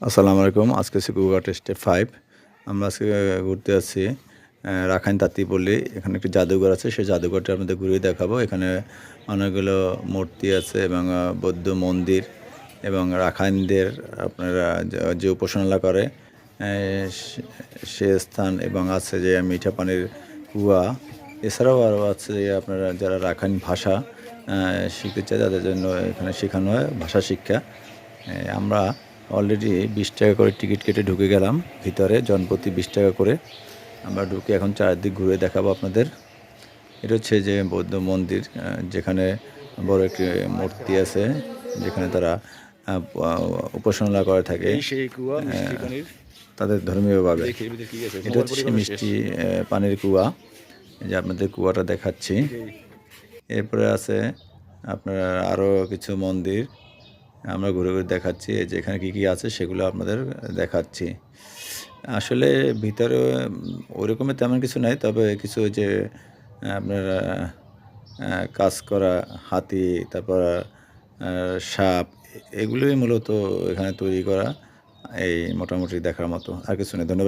আসসালামু আলাইকুম। আজকে হচ্ছে গুয়াঘাট স্টেপ ফাইভ আমরা আজকে ঘুরতে আহ, রাখাইন তাঁতিপল্লী। এখানে একটি জাদুঘর আছে। সেই জাদুঘরটা আপনাদের ঘুরিয়ে দেখাবো। এখানে অনেকগুলো মূর্তি আছে এবং বৌদ্ধ মন্দির এবং রাখাইনদের আপনারা যে- যে উপাসনা করে সে- স্থান এবং আছে যে মিঠা পানির কুয়া। এছাড়াও আরও আছে যে আপনারা যারা রাখাইন ভাষা শিখতে চায় তাদের জন্য এখানে শেখানো হয় ভাষা শিক্ষা। আমরা অলরেডি বিশ টাকা করে টিকিট কেটে ঢুকে গেলাম। ভিতরে জনপ্রতি বিশ টাকা করে। আমরা ঢুকে এখন চারদিক ঘুরে দেখাবো আপনাদের। এটা হচ্ছে যে বৌদ্ধ মন্দির যেখানে বড় একটি মূর্তি আছে যেখানে তারা উপাসনা করে থাকে। পানির। তাদের ধর্মীয়ভাবে এটা হচ্ছে মিষ্টি পানির কুয়া। যে আপনাদের কুয়াটা দেখাচ্ছি। এরপরে আছে আপনার আরও কিছু মন্দির। আমরা ঘুরে ঘুরে দেখাচ্ছি, এই যে এখানে কী কী আছে সেগুলো আপনাদের দেখাচ্ছি। আসলে ভিতরে ওরকমের তেমন কিছু নাই, তবে কিছু যে আপনার কাজ করা, হাতি, তারপর সাপ এগুলোই মূলত এখানে তৈরি করা, এই মোটামুটি দেখার মতো, আর কিছু নেই। ধন্যবাদ